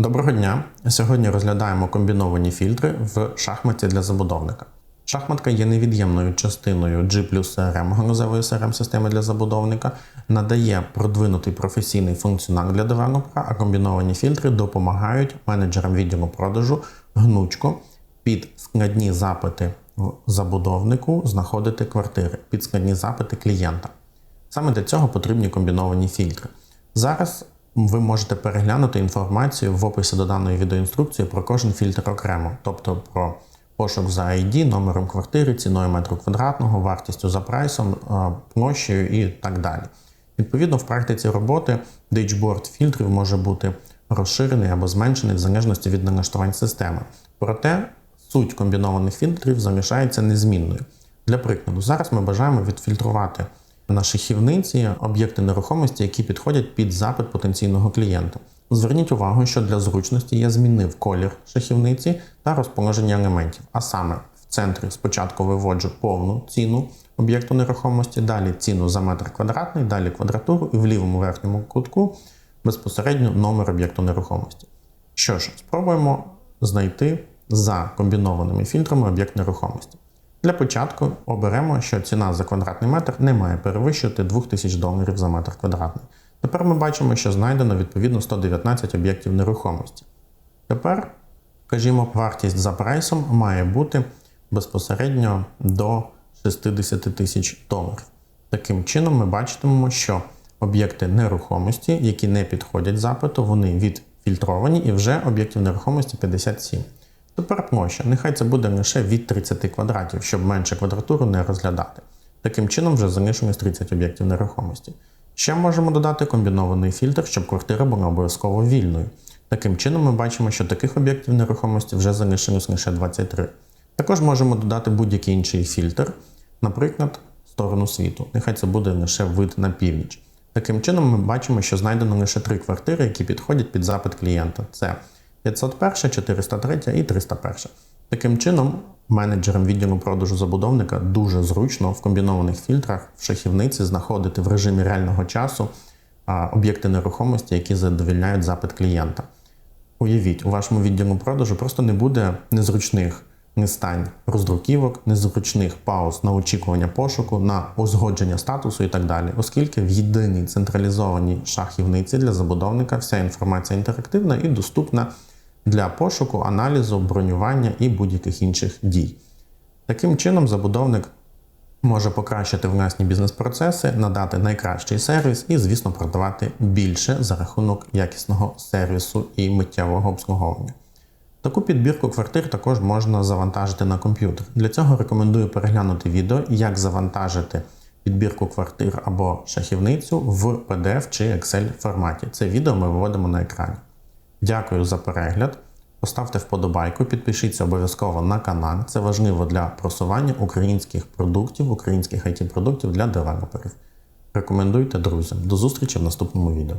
Доброго дня! Сьогодні розглядаємо комбіновані фільтри в шахматі для забудовника. Шахматка є невід'ємною частиною G CRM, ганузевої crm системи для забудовника, надає продвинутий професійний функціонал для девелопера, а комбіновані фільтри допомагають менеджерам відділу продажу гнучко під складні запити забудовнику знаходити квартири, під складні запити клієнта. Саме для цього потрібні комбіновані фільтри. Зараз ви можете переглянути інформацію в описі до даної відеоінструкції про кожен фільтр окремо, тобто про пошук за ID, номером квартири, ціною метру квадратного, вартістю за прайсом, е, площею і так далі. Відповідно, в практиці роботи дичборд фільтрів може бути розширений або зменшений в залежності від налаштувань системи. Проте суть комбінованих фільтрів залишається незмінною. Для прикладу, зараз ми бажаємо відфільтрувати на шахівниці об'єкти нерухомості, які підходять під запит потенційного клієнта. Зверніть увагу, що для зручності я змінив колір шахівниці та розположення елементів. А саме в центрі спочатку виводжу повну ціну об'єкту нерухомості, далі ціну за метр квадратний, далі квадратуру і в лівому верхньому кутку безпосередньо номер об'єкту нерухомості. Що ж, спробуємо знайти за комбінованими фільтрами об'єкт нерухомості. Для початку оберемо, що ціна за квадратний метр не має перевищувати 2000 доларів за метр квадратний. Тепер ми бачимо, що знайдено відповідно 119 об'єктів нерухомості. Тепер, скажімо, вартість за прайсом має бути безпосередньо до 60 тисяч доларів. Таким чином, ми бачитимемо, що об'єкти нерухомості, які не підходять запиту, вони відфільтровані і вже об'єктів нерухомості 57. Тепер площа. Нехай це буде лише від 30 квадратів, щоб менше квадратуру не розглядати. Таким чином вже залишилось 30 об'єктів нерухомості. Ще можемо додати комбінований фільтр, щоб квартира була обов'язково вільною. Таким чином ми бачимо, що таких об'єктів нерухомості вже залишилось лише 23. Також можемо додати будь-який інший фільтр, наприклад, сторону світу. Нехай це буде лише вид на північ. Таким чином ми бачимо, що знайдено лише три квартири, які підходять під запит клієнта. Це 501, 403 і 301. Таким чином, менеджерам відділу продажу забудовника дуже зручно в комбінованих фільтрах в шахівниці знаходити в режимі реального часу об'єкти нерухомості, які задовільняють запит клієнта. Уявіть, у вашому відділу продажу просто не буде незручних нестань роздруківок, незручних пауз на очікування пошуку, на узгодження статусу і так далі, оскільки в єдиній централізованій шахівниці для забудовника вся інформація інтерактивна і доступна для пошуку, аналізу, бронювання і будь-яких інших дій. Таким чином, забудовник може покращити власні бізнес-процеси, надати найкращий сервіс і, звісно, продавати більше за рахунок якісного сервісу і миттєвого обслуговування. Таку підбірку квартир також можна завантажити на комп'ютер. Для цього рекомендую переглянути відео, як завантажити підбірку квартир або шахівницю в PDF чи Excel форматі. Це відео ми виводимо на екрані. Дякую за перегляд. Поставте вподобайку, підпишіться обов'язково на канал. Це важливо для просування українських продуктів, українських IT-продуктів для девелоперів. Рекомендуйте друзям. До зустрічі в наступному відео.